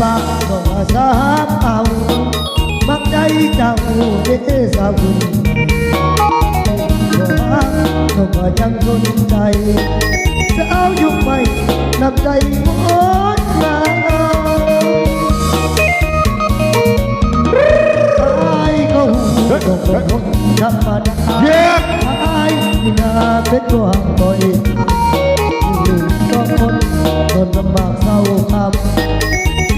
ปากบ่สาบเอาบักใจเจ้าเด้สาวคุณบ่ฮักก็บ่จังสนใจสาวยุคใหม่นับใจหมดมาต้องคนธรรมดาเยี่ยมไอ้ที่น่าเป็นตัวบ่อยต้องคนทนลำบากเศร้าคำ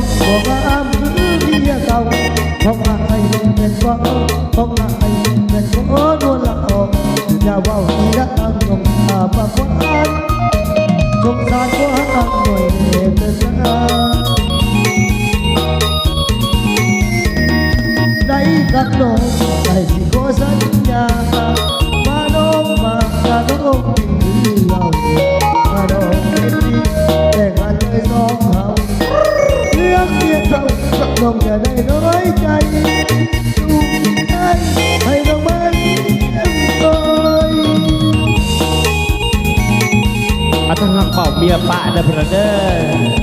องบอกว่าอ้ามคือเมียเก่าของมาให้เป็นว่าของมาให้เป็นว่านวลละออกอย่าว่าอีละอังงอาปากหวานสงสารก็หักหน่อยเถิดนะได้กับน้องได้สิขอสัญญา ใจลูกได้ให้องมาเลี้ยงคอยอัตหักเป่าเบียร์ปะเด้อพระเด้อ